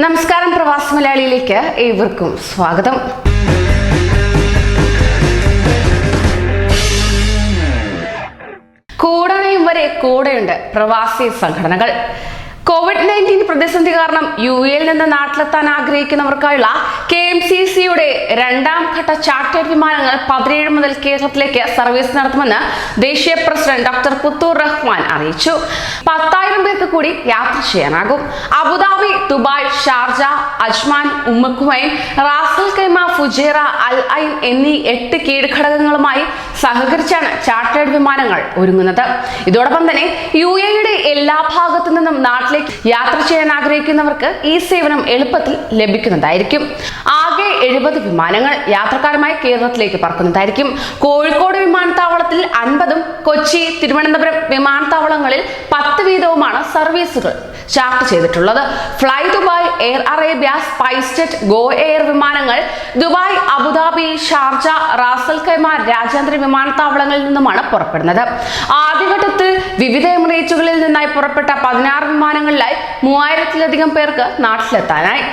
നമസ്കാരം പ്രവാസ മലയാളിയിലേക്ക് ഏവർക്കും സ്വാഗതം. കൂടണയും വരെ കൂടെയുണ്ട് പ്രവാസി സംഘടനകൾ. കോവിഡ് നയന്റീൻ പ്രതിസന്ധി കാരണം യു എയിൽ നിന്ന് നാട്ടിലെത്താൻ ആഗ്രഹിക്കുന്നവർക്കായുള്ള കെ എം സി സിയുടെ രണ്ടാം ഘട്ട ചാർട്ടേഡ് വിമാനങ്ങൾ പതിനേഴ് മുതൽ കേരളത്തിലേക്ക് സർവീസ് നടത്തുമെന്ന് ദേശീയ പ്രസിഡന്റ് ഡോക്ടർ പുത്തൂർ റഹ്മാൻ അറിയിച്ചു. പത്തായിരം പേർക്ക് കൂടി യാത്ര ചെയ്യാനാകും. Abu Dhabi Dubai Sharjah Ajman Umm al Quwain Ras al Khaimah Fujairah Al Ain എന്നീ എട്ട് കീഴ്ഘടകങ്ങളുമായി സഹകരിച്ചാണ് ചാർട്ടേഡ് വിമാനങ്ങൾ ഒരുങ്ങുന്നത്. ഇതോടൊപ്പം തന്നെ യു എയുടെ എല്ലാ ഭാഗത്തു നിന്നും നാട്ടിലേക്ക് യാത്ര ചെയ്യാൻ ആഗ്രഹിക്കുന്നവർക്ക് ഈ സേവനം എളുപ്പത്തിൽ ലഭിക്കുന്നതായിരിക്കും. ആകെ എഴുപത് വിമാനങ്ങൾ യാത്രക്കാരുമായി കേരളത്തിലേക്ക് പറക്കുന്നതായിരിക്കും. കോഴിക്കോട് വിമാനത്താവളത്തിൽ അൻപതും കൊച്ചി തിരുവനന്തപുരം വിമാനത്താവളങ്ങളിൽ പത്ത് വീതവുമാണ് സർവീസുകൾ ചാർട്ട് ചെയ്തിട്ടുള്ളത്. Fly Dubai Air Arabia Spice Jet Go Air വിമാനങ്ങൾ Dubai Abu Dhabi Sharjah Ras al Khaimah രാജ്യാന്തര വിമാനത്താവളങ്ങളിൽ നിന്നുമാണ് പുറപ്പെടുന്നത്. ആദ്യഘട്ടത്തിൽ വിവിധ എമിറേറ്റുകളിൽ നിന്നായി പുറപ്പെട്ട പതിനാറ് വിമാനങ്ങളിലായി മൂവായിരത്തിലധികം പേർക്ക് നാട്ടിലെത്താനായി.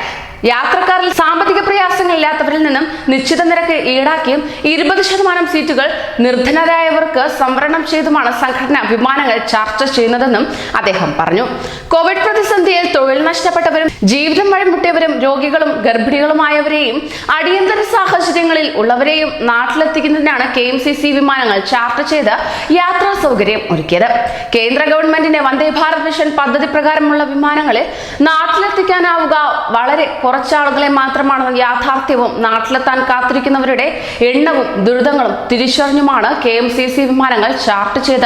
യാത്രക്കാരിൽ സാമ്പത്തിക പ്രയാസങ്ങൾ ഇല്ലാത്തവരിൽ നിന്നും നിശ്ചിത നിരക്ക് ഈടാക്കിയും ഇരുപത് ശതമാനം സീറ്റുകൾ നിർധനരായവർക്ക് സംവരണം ചെയ്തുമാണ് സംഘടന വിമാനങ്ങൾ ചർച്ച ചെയ്യുന്നതെന്നും അദ്ദേഹം പറഞ്ഞു. കോവിഡ് പ്രതിസന്ധിയിൽ തൊഴിൽ നഷ്ടപ്പെട്ടവരും ജീവിതം വഴിമുട്ടിയവരും രോഗികളും ഗർഭിണികളുമായവരെയും അടിയന്തര സാഹചര്യങ്ങളിൽ ഉള്ളവരെയും നാട്ടിലെത്തിക്കുന്നതിനാണ് കെ എം സി സി വിമാനങ്ങൾ ചാർട്ടർ ചെയ്ത് യാത്രാ സൗകര്യം ഒരുക്കിയത്. കേന്ദ്ര ഗവൺമെന്റിന്റെ വന്ദേ ഭാരത് മിഷൻ പദ്ധതി പ്രകാരമുള്ള വിമാനങ്ങളിൽ നാട്ടിലെത്തിക്കാനാവുക വളരെ കുറച്ചാളുകളെ മാത്രമാണ് യാഥാർത്ഥ്യവും നാട്ടിലെത്താൻ കാത്തിരിക്കുന്നവരുടെ എണ്ണവും ദുരിതങ്ങളും തിരിച്ചറിഞ്ഞുമാണ് കെ എം സി സി വിമാനങ്ങൾ ചാർട്ട് ചെയ്ത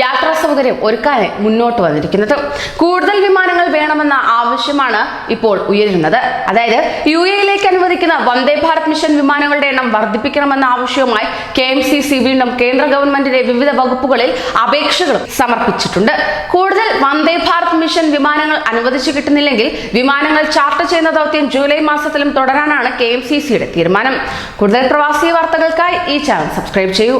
യാത്രാ സൗകര്യം ഒരുക്കാനെ മുന്നോട്ട് വന്നിരിക്കുന്നത്. കൂടുതൽ വിമാനങ്ങൾ വേണമെന്ന ആവശ്യമാണ് ഇപ്പോൾ ഉയരുന്നത്. അതായത് യു എയിലേക്ക് അനുവദിക്കുന്ന വന്ദേ ഭാരത് മിഷൻ വിമാനങ്ങളുടെ എണ്ണം വർദ്ധിപ്പിക്കണമെന്ന ആവശ്യവുമായി കെ എം സി സി വീണ്ടും കേന്ദ്ര ഗവൺമെന്റിന്റെ വിവിധ വകുപ്പുകളിൽ അപേക്ഷകളും സമർപ്പിച്ചിട്ടുണ്ട്. കൂടുതൽ വന്ദേ ഭാരത് മിഷൻ വിമാനങ്ങൾ അനുവദിച്ചു കിട്ടുന്നില്ലെങ്കിൽ വിമാനങ്ങൾ ചാർട്ട് ചെയ്യുന്ന ദൗത്യം ജൂലൈ മാസത്തിലും തുടരാനാണ് കെ എം സി സിയുടെ തീരുമാനം. കൂടുതൽ പ്രവാസി വാർത്തകൾക്കായി ഈ ചാനൽ സബ്സ്ക്രൈബ് ചെയ്യൂ.